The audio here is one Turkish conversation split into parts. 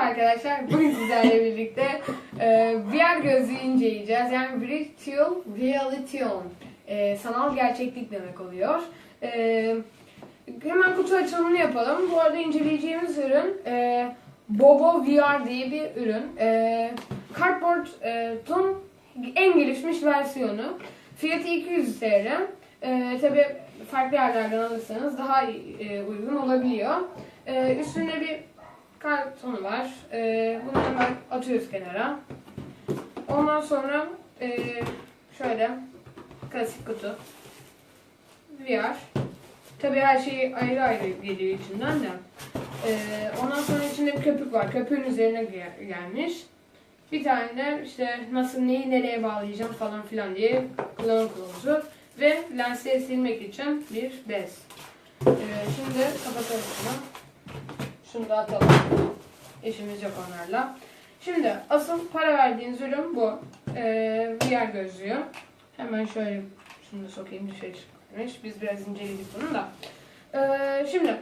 arkadaşlar. Bugün sizlerle birlikte e, VR gözlüğü inceleyeceğiz. Yani Virtual Reality. E, sanal gerçeklik demek oluyor. E, hemen kutu açılımını yapalım. Bu arada inceleyeceğimiz ürün e, Bobo VR diye bir ürün. E, Cardboard'un en gelişmiş versiyonu. Fiyatı 200 TL. E, Tabi farklı yerlerden alırsanız daha e, uygun olabiliyor. E, üstünde bir kartonu var. Ee, bunu hemen atıyoruz kenara. Ondan sonra ee, şöyle klasik kutu. VR. Tabii her şey ayrı ayrı geliyor içinden de. Ee, ondan sonra içinde bir köpük var. Köpüğün üzerine gel- gelmiş. Bir tane de işte nasıl neyi nereye bağlayacağım falan filan diye kullanım kılavuzu. Ve lensleri silmek için bir bez. Ee, şimdi kapatalım. Şunu da atalım. İşimiz yok onlarla. Şimdi asıl para verdiğiniz ürün bu. Ee, VR gözlüğü. Hemen şöyle şunu da sokayım dışarı çıkmış. Biz biraz inceledik bunu da. Ee, şimdi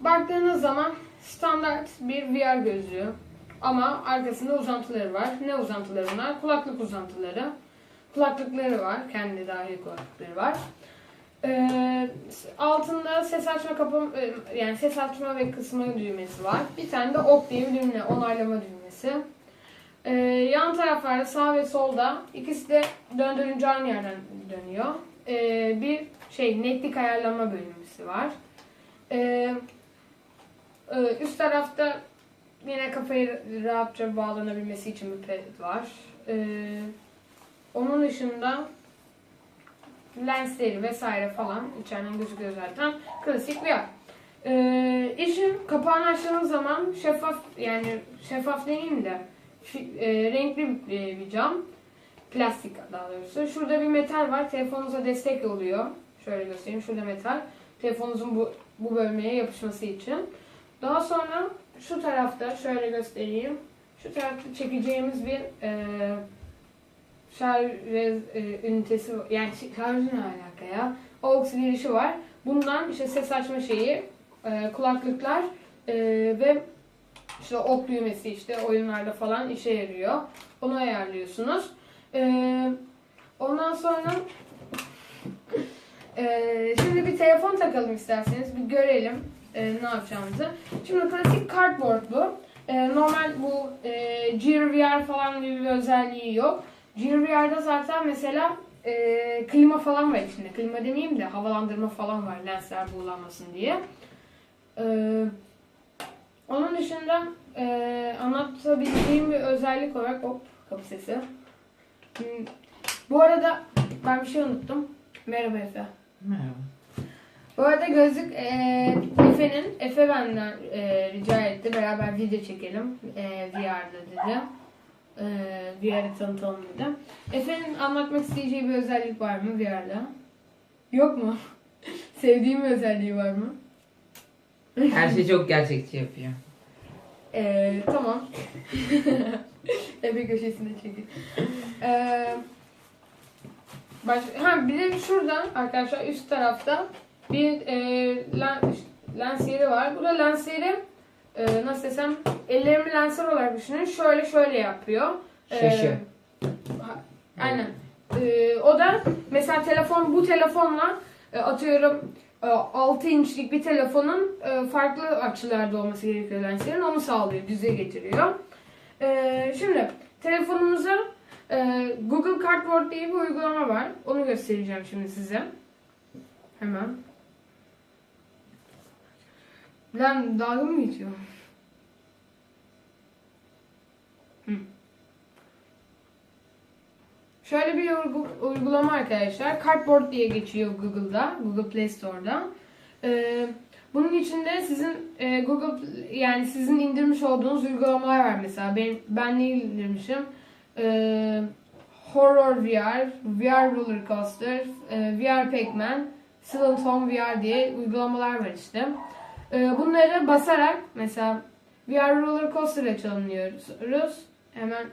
baktığınız zaman standart bir VR gözlüğü. Ama arkasında uzantıları var. Ne uzantıları bunlar? Kulaklık uzantıları. Kulaklıkları var. Kendi dahil kulaklıkları var. Ee, altında ses açma kapım e, yani ses açma ve kısma düğmesi var. Bir tane de ok diye bir düğme, onaylama düğmesi. Ee, yan taraflarda sağ ve solda ikisi de döndürünce aynı yerden dönüyor. Ee, bir şey netlik ayarlama bölümümüzü var. Ee, e, üst tarafta yine kafayı rahatça bağlanabilmesi için bir ped var. Ee, onun dışında lensleri vesaire falan içeriden gözüküyor zaten. Klasik VR. Ee, işin kapağını açtığınız zaman şeffaf yani şeffaf demeyeyim de e, renkli bir, bir cam. Plastik daha doğrusu. Şurada bir metal var. Telefonunuza destek oluyor. Şöyle göstereyim. Şurada metal. Telefonunuzun bu, bu bölmeye yapışması için. Daha sonra şu tarafta şöyle göstereyim. Şu tarafta çekeceğimiz bir e, şarj e, ünitesi yani şarjı ne alaka ya? AUX girişi var. Bundan işte ses açma şeyi, e, kulaklıklar e, ve işte ok düğmesi işte oyunlarda falan işe yarıyor. Onu ayarlıyorsunuz. E, ondan sonra e, şimdi bir telefon takalım isterseniz bir görelim e, ne yapacağımızı. Şimdi klasik cardboard bu. E, normal bu e, Gear falan gibi bir özelliği yok. GVR'da zaten mesela e, klima falan var içinde. Klima demeyeyim de havalandırma falan var lensler buğulanmasın diye. E, onun dışında e, anlatabileceğim bir özellik olarak hop kapı sesi. Hmm, Bu arada ben bir şey unuttum. Merhaba Efe. Merhaba. Bu arada gözlük e, Efe'nin, Efe benden e, rica etti. Beraber video çekelim e, VR'da dedi. E, VR'ı tanıtalım dedi. Efe'nin anlatmak isteyeceği bir özellik var mı VR'da? Yok mu? Sevdiğim bir özelliği var mı? Her şeyi çok gerçekçi yapıyor. E, tamam. Efe köşesinde çekin. E, baş, ha, bir de şurada arkadaşlar üst tarafta bir e, len- lens yeri var. Bu da lens yeri e, nasıl desem ellerimi lensler olarak düşünün. Şöyle şöyle yapıyor. E, Şaşı. ha- aynen. E, o da mesela telefon bu telefonla e, atıyorum e, 6 inçlik bir telefonun e, farklı açılarda olması gerekiyor lenslerin. Onu sağlıyor, düze getiriyor. E, şimdi telefonumuza e, Google Cardboard diye bir uygulama var. Onu göstereceğim şimdi size. Hemen. Lan dalga mı geçiyor? Şöyle bir uygu- uygulama arkadaşlar. Cardboard diye geçiyor Google'da, Google Play Store'da. Ee, bunun içinde sizin e, Google yani sizin indirmiş olduğunuz uygulamalar var mesela. Ben ben ne indirmişim? Ee, Horror VR, VR Roller Coaster, e, VR Pac-Man, Silent Home VR diye uygulamalar var işte. Ee, bunları basarak mesela VR Roller Coaster'a çalınıyoruz. Hemen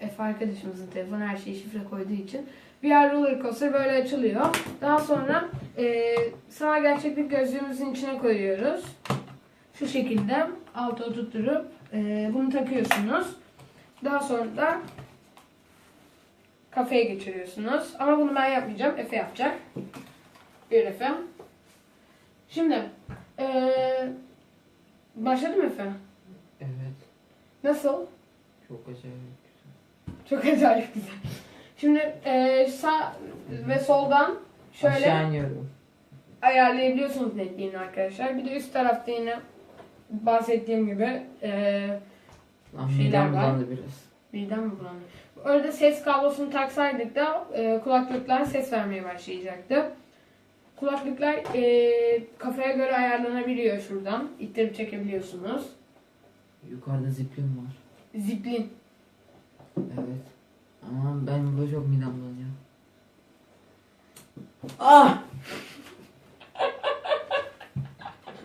Efe arkadaşımızın telefonu her şeyi şifre koyduğu için VR roller coaster böyle açılıyor. Daha sonra e, sanal gerçeklik gözlüğümüzün içine koyuyoruz. şu şekilde alta oturtturup e, bunu takıyorsunuz. Daha sonra da kafeye geçiriyorsunuz. Ama bunu ben yapmayacağım. Efe yapacak. Bir Efe. Şimdi e, başladı mı Efe? Evet. Nasıl? Çok acayip güzel. Çok acayip güzel. Şimdi e, sağ ve soldan şöyle Aşağı iniyorum. ayarlayabiliyorsunuz netliğini arkadaşlar. Bir de üst tarafta yine bahsettiğim gibi e, Lan Şeyler midem var. bulandı biraz. birden mi bulandı? Orada ses kablosunu taksaydık da e, kulaklıklar ses vermeye başlayacaktı. Kulaklıklar e, kafaya göre ayarlanabiliyor şuradan. İttirip çekebiliyorsunuz. Yukarıda ziplim var. Ziplin. Evet. Ama ben burada çok midem bulanıyor. Ah!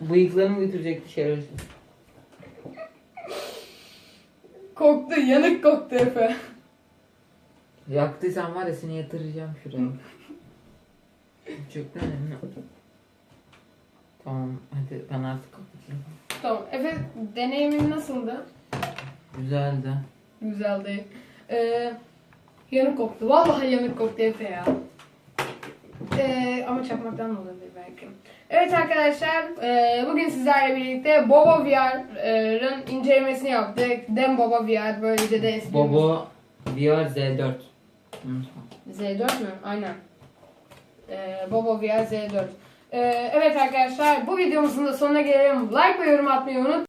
Bıyıklarımı götürecekti şerefsiz. Koktu, yanık koktu Efe. Yaktıysan var ya seni yatıracağım şuraya. çok önemli. Tamam hadi ben artık kapatayım. Tamam. Efe deneyimin nasıldı? Güzeldi. Güzeldi. Ee, yanık koktu. Vallahi yanık koktu Efe ya. Ee, ama çakmaktan da olabilir belki. Evet arkadaşlar, e, bugün sizlerle birlikte Bobo VR'ın incelemesini yaptık. Dem Bobo VR, böylece de esprimiz. Bobo VR Z4. Unutma. Z4 mü? Aynen. Ee, Bobo VR Z4. Ee, evet arkadaşlar, bu videomuzun da sonuna gelelim. Like ve yorum atmayı unutmayın.